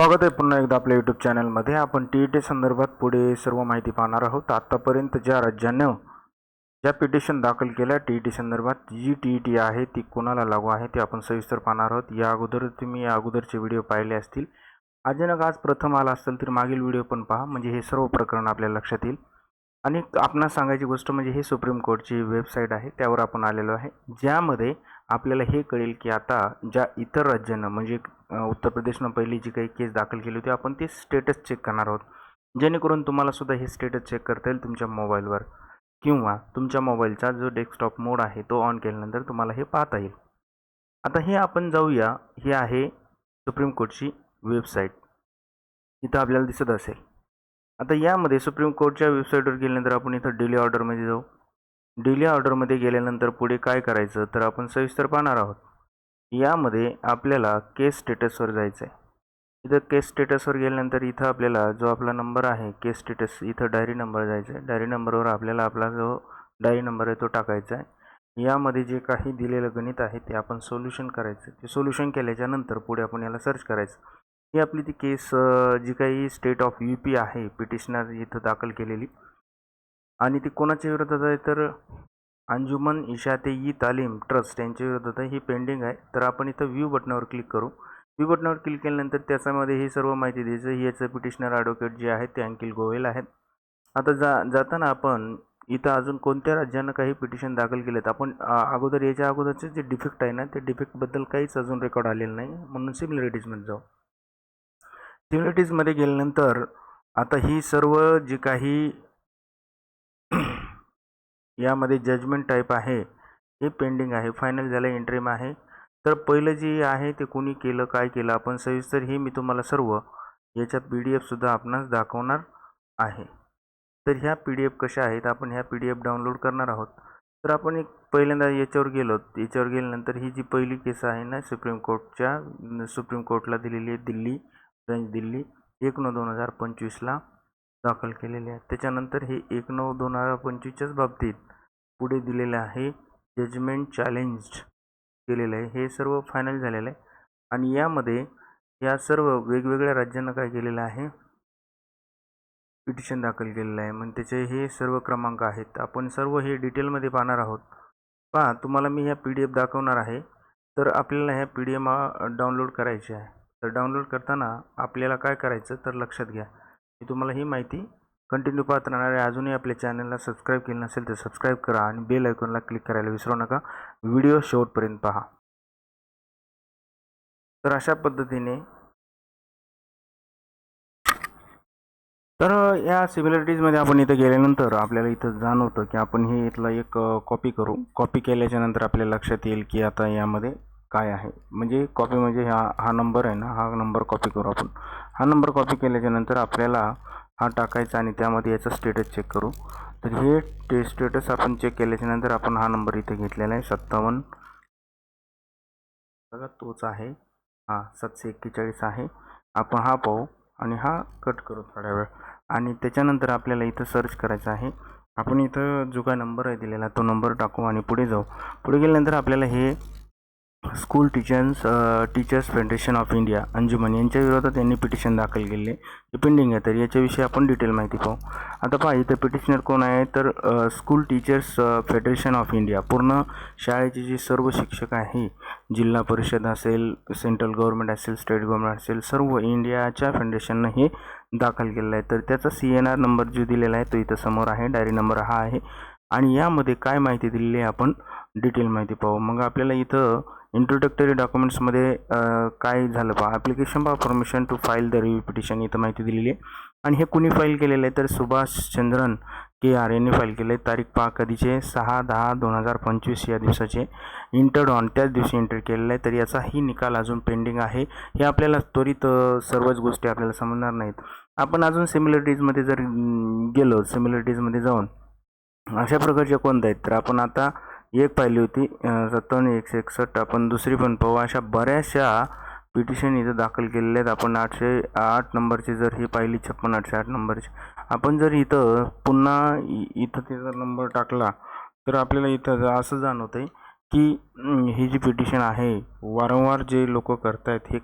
स्वागत आहे पुन्हा एकदा आपल्या यूट्यूब चॅनलमध्ये आपण टी ई टी संदर्भात पुढे सर्व माहिती पाहणार आहोत. आत्तापर्यंत ज्या राज्यानं ज्या पिटिशन दाखल केल्या टी ई टी संदर्भात जी टी ई टी आहे ती कोणाला लागू आहे ते आपण सविस्तर पाहणार आहोत. या अगोदर तुम्ही या अगोदरचे व्हिडिओ पाहिले असतील. अचानक आज प्रथम आला असेल तर मागील व्हिडिओ पण पहा. म्हणजे हे सर्व प्रकरण आपल्या लक्षात येईल. आणि आपणास सांगायची गोष्ट म्हणजे ही सुप्रीम कोर्टची वेबसाईट आहे. त्यावर आपण आलेलो आहे. ज्यामध्ये आपल्याला हे कळेल की आता ज्या इतर राज्यांना म्हणजे उत्तर प्रदेशनं पहिली जी काही केस दाखल केली होती आपण ते स्टेटस चेक करणार आहोत. जेणेकरून तुम्हाला सुद्धा हे स्टेटस चेक करता येईल तुमच्या मोबाईलवर किंवा तुमच्या मोबाईलचा जो डेस्कटॉप मोड आहे तो ऑन केल्यानंतर तुम्हाला हे पाहता येईल. आता हे आपण जाऊया. हे आहे सुप्रीम कोर्टची वेबसाईट इथं आपल्याला दिसत असेल. आता यामध्ये सुप्रीम कोर्टच्या वेबसाईटवर गेल्यानंतर आपण इथं डेली ऑर्डरमध्ये जाऊ. डिले ऑर्डरमध्ये गेल्यानंतर पुढे काय करायचं तर आपण सविस्तर पाहणार आहोत. यामध्ये आपल्याला केस स्टेटसवर जायचं आहे इथं केस स्टेटसवर गेल्यानंतर इथं आपल्याला जो आपला नंबर आहे केस स्टेटस इथं डायरी नंबर जायचा आहे डायरी नंबरवर आपल्याला आपला जो डायरी नंबर आहे तो टाकायचा आहे यामध्ये जे काही दिलेलं गणित आहे ते आपण सोल्युशन करायचं. ते सोल्युशन केल्याच्यानंतर पुढे आपण याला सर्च करायचं. ही आपली ती केस जी काही स्टेट ऑफ यू पी आहे पिटिशनर इथं दाखल केलेली. आणि ती कोणाच्या विरोधात आहे? तर अंजुमन इशाते ई तालीम ट्रस्ट यांच्या विरोधात आहे. ही पेंडिंग आहे. तर आपण इथं व्ह्यू बटनावर क्लिक करू. व्ह्यू बटनावर क्लिक केल्यानंतर त्याच्यामध्ये ही सर्व माहिती द्यायचं ही याचं पिटिशनर ॲडव्होकेट जे आहेत ते अंकिल गोयल आहेत. आता जा जाताना आपण इथं अजून कोणत्या राज्यानं काही पिटिशन दाखल केलेत? आपण अगोदर याच्या अगोदरचे जे डिफेक्ट आहे ना ते डिफेक्टबद्दल काहीच अजून रेकॉर्ड आलेलं नाही. म्हणून सिमिलरिटीजमध्ये जाऊ. सिमिलरिटीजमध्ये गेल्यानंतर आता ही सर्व जी काही यामध्ये जजमेंट टाईप आहे. हे पेंडिंग आहे. फायनल झालं इंट्रीम आहे. तर पहिलं जे आहे ते कोणी केलं काय केलं आपण सविस्तर हे मी तुम्हाला सर्व याच्या पी डी एफसुद्धा आपणास दाखवणार आहे. तर ह्या पी डी एफ कशा आहेत? आपण ह्या पी डी एफ डाउनलोड करणार आहोत. तर आपण एक पहिल्यांदा याच्यावर गेलो. याच्यावर गेल्यानंतर ही जी पहिली केस आहे ना सुप्रीम कोर्टच्या सुप्रीम कोर्टला दिलेली आहे दिल्ली बेंच दिल्ली एक नऊ दोन हजार पंचवीसला. दाखल केलेले आहे त्याच्यानंतर हे एक नऊ दोन हजार पंचवीसच्याच बाबतीत पुढे दिलेलं आहे. जजमेंट चॅलेंज्ड केलेलं आहे. हे सर्व फायनल झालेलं आहे. आणि यामध्ये या सर्व वेगवेगळ्या राज्यांना काय केलेलं आहे? पिटिशन दाखल केलेलं आहे. मग त्याचे हे सर्व क्रमांक आहेत. आपण सर्व हे डिटेलमध्ये पाहणार आहोत. पहा तुम्हाला मी ह्या पी डी एफ दाखवणार आहे. तर आपल्याला ह्या पी डी एफ डाउनलोड करायची आहे. तर डाउनलोड करताना आपल्याला काय करायचं? तर लक्षात घ्या. मी तुम्हाला ही माहिती कंटिन्यू पाहत राहणार आहे. अजूनही आपल्या चॅनलला सबस्क्राईब केलं नसेल तर सबस्क्राईब करा आणि बेल आयकॉनला क्लिक करायला विसरू नका. व्हिडिओ शेवटपर्यंत पहा. तर अशा पद्धतीने तर या सिमिलरिटीजमध्ये आपण इथं गेल्यानंतर आपल्याला इथं जाणवतं की आपण हे इथलं एक कॉपी करू. कॉपी केल्याच्यानंतर आपल्या लक्षात येईल की आता यामध्ये काय आहे. म्हणजे कॉपी म्हणजे हा हा नंबर आहे ना हा नंबर कॉपी करू आपण. हा नंबर कॉपी केल्याच्यानंतर आपल्याला हा टाकायचा आणि त्यामध्ये याचा स्टेटस चेक करू. तर हे टे स्टेटस आपण चेक केल्याच्यानंतर आपण हा नंबर इथे घेतलेला आहे सत्तावन्न. बघा तोच आहे. हा सातशे एक्केचाळीस आहे. आपण हा पाहू आणि हा कट करू थोड्या वेळ. आणि त्याच्यानंतर आपल्याला इथं सर्च करायचं आहे. आपण इथं जो काय नंबर आहे दिलेला तो नंबर टाकू आणि पुढे जाऊ. पुढे गेल्यानंतर आपल्याला हे school teachers teachers federation of India Anjuman यांच्या विरोधात त्यांनी पिटिशन दाखल केले. हे पेंडिंग आहे तर याच्याविषयी आपण डिटेल माहिती पाहू. आता पहा इथं पिटिशनर कोण आहे? तर school teachers federation of India पूर्ण शाळेचे जे सर्व शिक्षक आहे जिल्हा परिषद असेल सेंट्रल गव्हर्नमेंट असेल स्टेट गव्हर्नमेंट असेल सर्व इंडियाच्या फेडरेशननं हे दाखल केलेलं आहे. तर त्याचा सी एन आर नंबर जो दिलेला आहे तो इथं समोर आहे डायरी नंबर हा आहे. आणि यामध्ये काय माहिती दिलेली आहे आपण डिटेल माहिती पाहू. मग आपल्याला इथं इंट्रोडक्टरी डॉक्युमेंट्समध्ये काय झालं पहा. ॲप्लिकेशन पहा permission to file the review petition इथं माहिती दिलेली आहे. आणि हे कुणी फाईल केलेलं आहे? तर सुभाष चंद्रन के आर यांनी फाईल केलं आहे. तारीख पहा कधीचे? सहा दहा दोन हजार पंचवीस या दिवसाचे. इंटर्ड ऑन त्याच दिवशी इंटर केलेलं आहे. तर याचाही निकाल अजून पेंडिंग आहे. हे आपल्याला त्वरित सर्वच गोष्टी आपल्याला समजणार नाहीत. आपण अजून सिमिलरिटीजमध्ये जर गेलो सिमिलरिटीजमध्ये जाऊन अशा प्रकारच्या कोणत्या आहेत? तर आपण आता एक पाहिली होती सत्तावन्न एकशे एकसष्ट. आपण दुसरी पण पाहू. अशा बऱ्याचशा पिटिशन इथं दाखल केलेल्या आहेत. आपण आठशे आठ नंबरची जर ही पाहिली छप्पन आठशे आठ नंबरची. आपण जर इथं पुन्हा इ- इथं त्याचा नंबर टाकला तर आपल्याला इथं असं जाणवतं आहे की ही जी पिटिशन आहे वारंवार जे लोक करत आहेत हे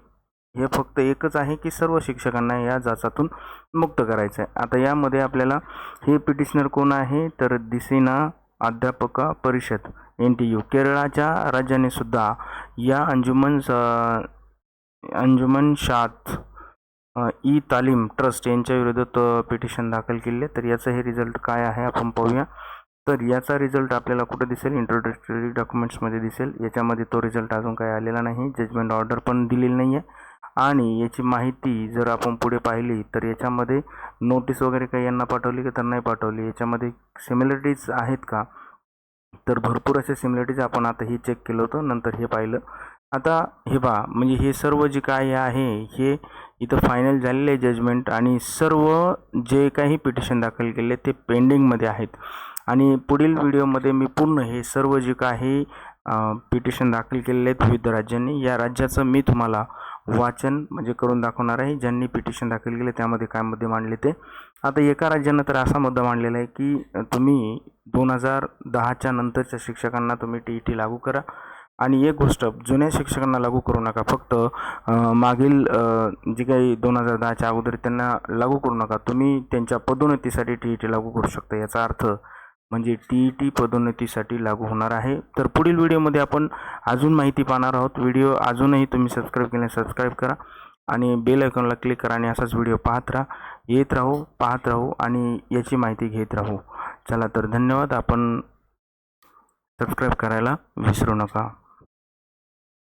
हे फक्त एकच आहे की सर्व शिक्षकांना या जाचातून मुक्त करायचं आहे आता यामध्ये आपल्याला हे पिटिशनर कोण आहे तर दिसेना अध्यापक परिषद एन टी यू केरळाच्या राज्याने सुद्धा या अंजुमन स- अंजुमन शात ई तालीम ट्रस्ट यांच्या विरोधात पिटिशन दाखल केले. तर याचं हे रिझल्ट काय आहे आपण पाहूया. तर याचा रिझल्ट आपल्याला कुठं दिसेल? इंट्रोडक्टरी डॉक्युमेंट्समध्ये दिसेल. याच्यामध्ये तो रिझल्ट अजून काही आलेला नाही. जजमेंट ऑर्डर पण दिलेली नाही आहे आणि याची माहिती जर आपण पुढे पाहिली तर याच्यामध्ये नोटीस वगैरे काही यांना पाठवली की? त्यांना नाही पाठवली. याच्यामध्ये सिमिलरिटीज आहेत का? तर भरपूर असे सिमिलरिटीज आपण आता हे चेक केलं होतं नंतर हे पाहिलं. आता हे पहा म्हणजे हे सर्व जे काय आहे हे इथं फायनल झालेले आहे जजमेंट आणि सर्व जे काही पिटिशन दाखल केले ते पेंडिंगमध्ये आहेत. आणि पुढील व्हिडिओमध्ये मी पूर्ण हे सर्व जे काही पिटिशन दाखल केलेले आहेत विविध राज्यांनी या राज्याचं मी तुम्हाला वाचन म्हणजे करून दाखवणार आहे ज्यांनी पिटिशन दाखल केले त्यामध्ये काय मुद्दे मांडले ते. आता एका राज्यानं तर असा मुद्दा मांडलेला आहे की तुम्ही दोन हजार दहाच्या नंतरच्या शिक्षकांना तुम्ही टी ई टी लागू करा. आणि एक गोष्ट जुन्या शिक्षकांना लागू करू नका. फक्त मागील जे काही दोन हजार दहाच्या अगोदर त्यांना लागू करू नका. तुम्ही त्यांच्या पदोन्नतीसाठी टी ई टी लागू करू शकता याचा अर्थ म्हणजे टी ई टी पदोन्नतीसाठी लागू होणार आहे. तर पुढील व्हिडिओमध्ये आपण अजून माहिती पाहणार आहोत. व्हिडिओ अजूनही तुम्ही सबस्क्राईब केल्यास सबस्क्राईब करा आणि बेल आयकॉनला क्लिक करा आणि असाच व्हिडिओ पाहत राहा. येत राहू पाहत राहू आणि याची माहिती घेत राहू. चला तर धन्यवाद. आपण सबस्क्राईब करायला विसरू नका.